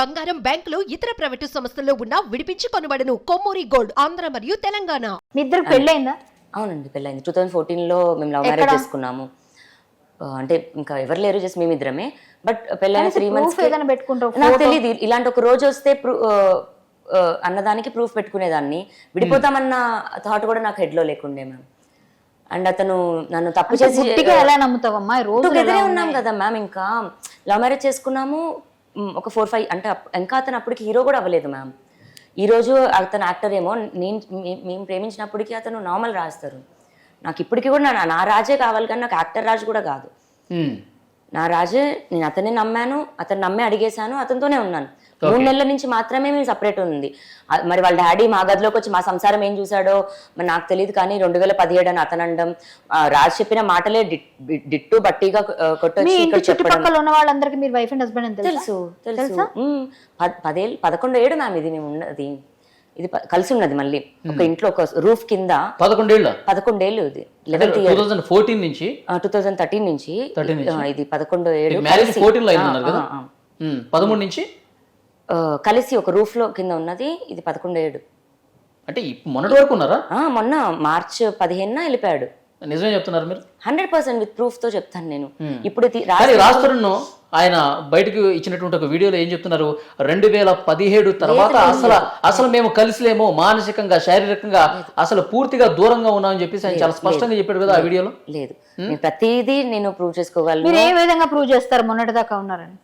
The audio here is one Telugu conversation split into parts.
బంగారం బ్యాంకులు ఇతర ప్రైవేటు సంస్థల్లో ఉన్న విడిపించి కొనబడను. కొమ్మూరి గోల్డ్ ఆంధ్ర మరియు తెలంగాణ. మీ ఇద్దరు పెళ్ళైందా? అవునండి పెళ్ళైంది. టూ థౌజండ్ ఫోర్టీన్లో మేము లవ్ మ్యారేజ్ చేసుకున్నాము. ఆ, అంటే ఇంకా ఎవరు లేరు జస్ట్ మేమిద్దరమే. బట్ పెళ్ళైన త్రీ మంత్స్ ఏదైనా పెట్టుకుంటావు, నాకు photo? తెలియదు ఇలాంటి ఒక రోజు వస్తే ప్రూ- ఆ, ఆ, అన్నదానికి ప్రూఫ్ పెట్టుకునేదాన్ని. విడిపోతామన్న థాట్ కూడా నాకు హెడ్లో లేకుండే మ్యామ్ అండ్ అతను నన్ను తప్పు చేసి ఎలా నమ్ముతావమ్మా? ఈ రోజు టుగెదరే ఉన్నాం కదా మ్యామ్ ఇంకా లవ్ మ్యారేజ్ చేసుకున్నాము. ఒక ఫోర్ ఫైవ్ అంటే ఇంకా అతను అప్పటికి హీరో కూడా అవ్వలేదు మ్యామ్. ఈ రోజు అతను యాక్టర్ ఏమో నేను మేము ప్రేమించినప్పటికీ అతను నార్మల్ రాస్తారు. నాకు ఇప్పటికీ కూడా నా నా రాజే కావాలి కానీ నాకు యాక్టర్ రాజు కూడా కాదు. నా రాజే నేను అతన్ని నమ్మాను అతను నమ్మే అడిగేశాను అతనితోనే ఉన్నాను. మూడు నెలల నుంచి మాత్రమే మేము సపరేట్ ఉంది. మరి వాళ్ళ డాడీ మా గదిలోకి వచ్చి మా సంసారం ఏం చూసాడో మరి నాకు తెలియదు కానీ రెండు వేల పదిహేడు అని అతను అనడం ఆ, రాజ్ చెప్పిన మాటలే డిట్- డిట్టు బట్టిగా కొట్టొచ్చి ఇక్కడ చెప్పడం చుట్టుపక్కల ఉన్న వాళ్ళందరికీ మీరు వైఫ్ అండ్ హస్బెండ్ తెలుసా? పదేళ్ళు పదకొండు ఏడు మ్యామ్ ఇది మేము ఉన్నది. ఇది కలిసి ఉన్నది మళ్ళీ. ఒక ఇంట్లో ఒక రూఫ్ కింద పదకొండేళ్ళ? పదకొండేళ్ళు ఇది. లెవెన్త్ టూ థౌజండ్ ఫోర్టీన్ నుంచి? టూ థౌజండ్ థర్టీన్ నుంచి. 13 నుంచి? ఆ, ఇది పదకొండు ఏడు మ్యారేజ్ ఫోర్టీన్లో. పదమూడు నుంచి? కలిసి ఒక రూఫ్లో కింద ఉన్నది ఇది పదకొండు ఏడు అంటే మొన్నటి వరకు ఉన్నారా? ఆ, మొన్న మార్చ్ పదిహేనున వెళ్ళిపోయాడు. నిజమే చెప్తున్నారు మీరు? హండ్రెడ్ పర్సెంట్ విత్ ప్రూఫ్తో చెప్తాను నేను. ఇప్పుడు రాష్ట్రంలో ఆయన బయటకు ఇచ్చినటువంటి ఒక వీడియోలో ఏం చెప్తున్నారు? రెండు వేల పదిహేడు తర్వాత అసలు అసలు మేము కలిసిలేమో మానసికంగా శారీరకంగా అసలు పూర్తిగా దూరంగా ఉన్నామని చెప్పేసి ఆయన చాలా స్పష్టంగా చెప్పాడు కదా ఆ వీడియోలో? లేదు. ప్రతిదీ నేను ప్రూవ్ చేసుకోగలను. మీరు ఏ విధంగా ప్రూవ్ చేస్తారు? మొన్నటి దాకా ఉన్నారని.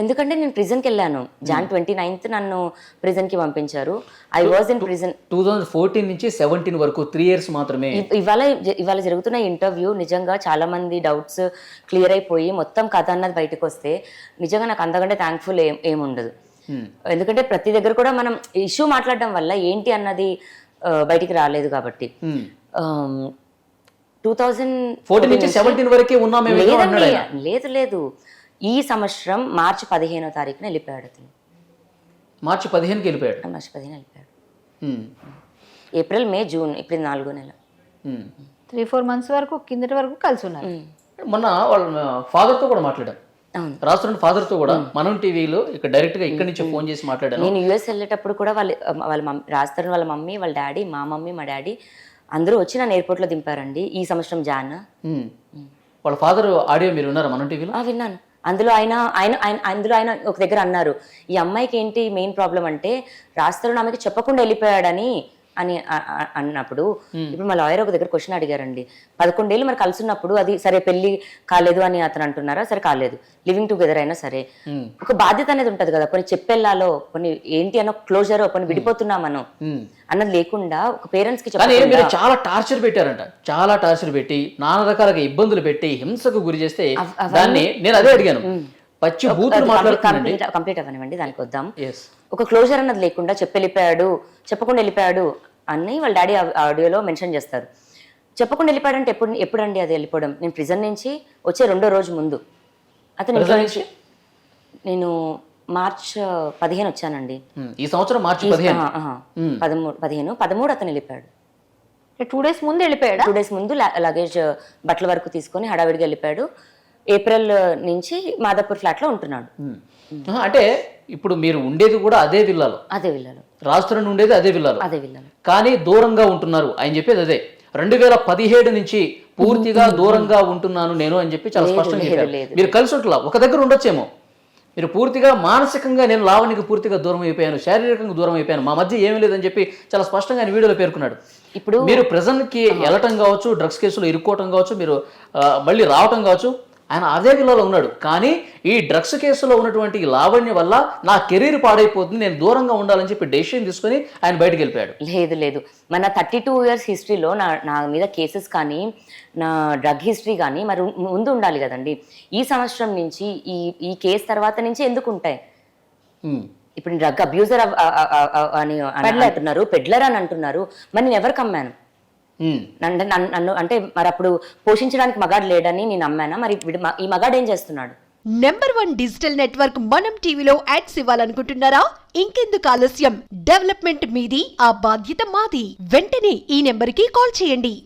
ఎందుకంటే నేను ప్రిజన్కి వెళ్ళాను జాన్ ట్వంటీ నైన్త్ నన్ను prison కి పంపించారు. I was in prison two thousand fourteen నుంచి సెవెంటీన్ వరకు త్రీ ఇయర్స్ మాత్రమే. ఇవాళ ఇవాళ జరుగుతున్న ఇంటర్వ్యూ నిజంగా చాలా మంది డౌట్స్ క్లియర్ అయిపోయి మొత్తం కథ అన్నది బయటకు వస్తే నిజంగా నాకు అంతకంటే థ్యాంక్ఫుల్ ఏం ఏముండదు. ఎందుకంటే ప్రతి దగ్గర కూడా మనం ఇష్యూ మాట్లాడడం వల్ల ఏంటి అన్నది బయటికి రాలేదు కాబట్టి. టూ థౌజండ్ ఫోర్టీన్ నుంచి సెవెంటీన్ వరకే ఉన్నాం. లేదు లేదు. ఈ సంవత్సరం మార్చి పదిహేనో తారీఖున వెళ్ళిపోయాడు అతను. మార్చి పదిహేనుకి వెళ్ళిపోయాడు? మార్చి పదిహేను వెళ్ళిపోయాడు. ఏప్రిల్ మే జూన్ ఇప్పుడు నాలుగో నెల. త్రీ ఫోర్ మంత్స్ వరకు కిందటి వరకు కలిసి ఉన్నారు. మొన్న వాళ్ళ ఫాదర్తో కూడా మాట్లాడాం. అవును. రాష్ట్రం ఫాదర్తో కూడా మనం టీవీలో ఇక్కడ డైరెక్ట్గా ఇక్కడి నుంచి ఫోన్ చేసి మాట్లాడాను. నేను యుఎస్ వెళ్ళేటప్పుడు కూడా వాళ్ళ వాళ్ళ మమ్మీ రాస్తారు వాళ్ళ మమ్మీ వాళ్ళ డాడీ మా మమ్మీ మా డాడీ అందరూ వచ్చి నన్ను ఎయిర్పోర్ట్లో దింపారండి ఈ సంవత్సరం జాన్. వాళ్ళ ఫాదర్ ఆడియో మీరు విన్నారా మనం టీవీలో? ఆ, విన్నాను. అందులో ఆయన ఆయన ఆయన అందులో ఆయన ఒక దగ్గర అన్నారు ఈ అమ్మాయికి ఏంటి మెయిన్ ప్రాబ్లం అంటే రాస్తారు ఆమెకి చెప్పకుండా వెళ్ళిపోయాడని అని అన్నప్పుడు ఇప్పుడు మా లాయర్ ఒక దగ్గర క్వశ్చన్ అడిగారండి. పదకొండేళ్ళు మరి కలిసి ఉన్నప్పుడు అది సరే పెళ్ళి కాలేదు అని అతను అంటున్నారా? సరే కాలేదు. లివింగ్ టుగెదర్ అయినా సరే. ఒక బాధ్యత అనేది ఉంటది కదా. కొన్ని చెప్పెళ్ళాలో కొన్ని ఏంటి అన్న క్లోజర్ కొన్ని విడిపోతున్నామనో ఉమ్. అన్నది లేకుండా ఒక పేరెంట్స్కి మీరు చాలా టార్చర్ పెట్టారంట. చాలా టార్చర్ పెట్టి నానా రకాలుగా ఇబ్బందులు పెట్టి హింసకు గురి చేస్తే దాన్ని నేను అదే అడిగాను. పచ్చి కంప్లీట్ కంప్లీట్ అవ్వనివ్వండి దానికి వద్దాం ఒక క్లోజర్ అన్నది లేకుండా చెప్పి వెళ్ళిపోయాడు చెప్పకుండా వెళ్ళిపోయాడు అని వాళ్ళ డాడీ ఆడియోలో మెన్షన్ చేస్తారు. చెప్పకుండా వెళ్ళిపోయాడు అంటే ఎప్పుడు ఎప్పుడండి అది వెళ్ళిపోవడం? నేను ప్రిజన్ నుంచి వచ్చే రెండో రోజు ముందు. అతను ఇంట్లో నుంచి? నేను మార్చ్ పదిహేను వచ్చానండి. ఈ సంవత్సరం మార్చి ఆహా. పదమూడు పదిహేను? పదమూడు అతను వెళ్ళిపోయాడు. టూ డేస్ ముందు వెళ్ళిపోయాడా? టూ డేస్ ముందు లగేజ్ బట్టల వరకు తీసుకొని హడావిడిగా వెళ్ళిపోయాడు. ఏప్రిల్ నుంచి మాదాపూర్ ఫ్లాట్లో ఉంటున్నాడు. ఉమ్. ఆహా, అంటే ఇప్పుడు మీరు ఉండేది కూడా అదే విల్లాలో. అదే విల్లలో. రాష్ట్రం ఉండేది అదే విల్లాలో. అదే విల్లలో. కానీ దూరంగా ఉంటున్నారు ఆయన చెప్పేది అదే. రెండు వేల పదిహేడు నుంచి పూర్తిగా దూరంగా ఉంటున్నాను నేను అని చెప్పి చాలా స్పష్టంగా చెప్పారు. మీరు కలిసి ఉంటున్నా ఒక దగ్గర ఉండొచ్చేమో. మీరు పూర్తిగా మానసికంగా నేను లావణికి పూర్తిగా దూరం అయిపోయాను శారీరకంగా దూరం అయిపోయాను. మా మధ్య ఏమీ లేదని చెప్పి చాలా స్పష్టంగా ఆయన వీడియోలో పేర్కొన్నాడు. ఇప్పుడు మీరు ప్రెజెంట్కి వెళ్ళటం కావచ్చు డ్రగ్స్ కేసులో ఇరుక్కోవటం కావచ్చు మీరు మళ్ళీ రావటం కావచ్చు ఆయన అదే విల్లలో ఉన్నాడు. కానీ ఈ డ్రగ్స్ కేసులో ఉన్నటువంటి ఈ లావణ్య వల్ల నా కెరీర్ పాడైపోతుంది నేను దూరంగా ఉండాలని చెప్పి డెసిషన్ తీసుకొని ఆయన బయటకు వెళ్ళిపోయాడు. లేదు లేదు. మన థర్టీ టూ ఇయర్స్ హిస్టరీలో నా నా మీద కేసెస్ కానీ నా డ్రగ్ హిస్టరీ కానీ మరి ముందు ఉండాలి కదండి. ఈ సంవత్సరం నుంచి ఈ ఈ కేసు తర్వాత నుంచి ఎందుకు ఉంటాయి. ఇప్పుడు డ్రగ్ అబ్యూజర్ అని అంటున్నారు పెడ్లర్ అని అంటున్నారు. మరి నేను ఎవరికి అమ్మాను ఉమ్. నన్ను నన్ను- అంటే మరి అప్పుడు పోషించడానికి మగాడు లేడని నేను అమ్మానా మరి ఈ మగాడు ఏం చేస్తున్నాడు? నెంబర్ వన్ డిజిటల్ నెట్వర్క్ మనం టీవీలో యాడ్స్ ఇవ్వాలనుకుంటున్నారా? ఇంకెందుకు ఆలస్యం? డెవలప్మెంట్ మీది ఆ బాధ్యత మాది. వెంటనే ఈ నెంబర్కి కాల్ చేయండి.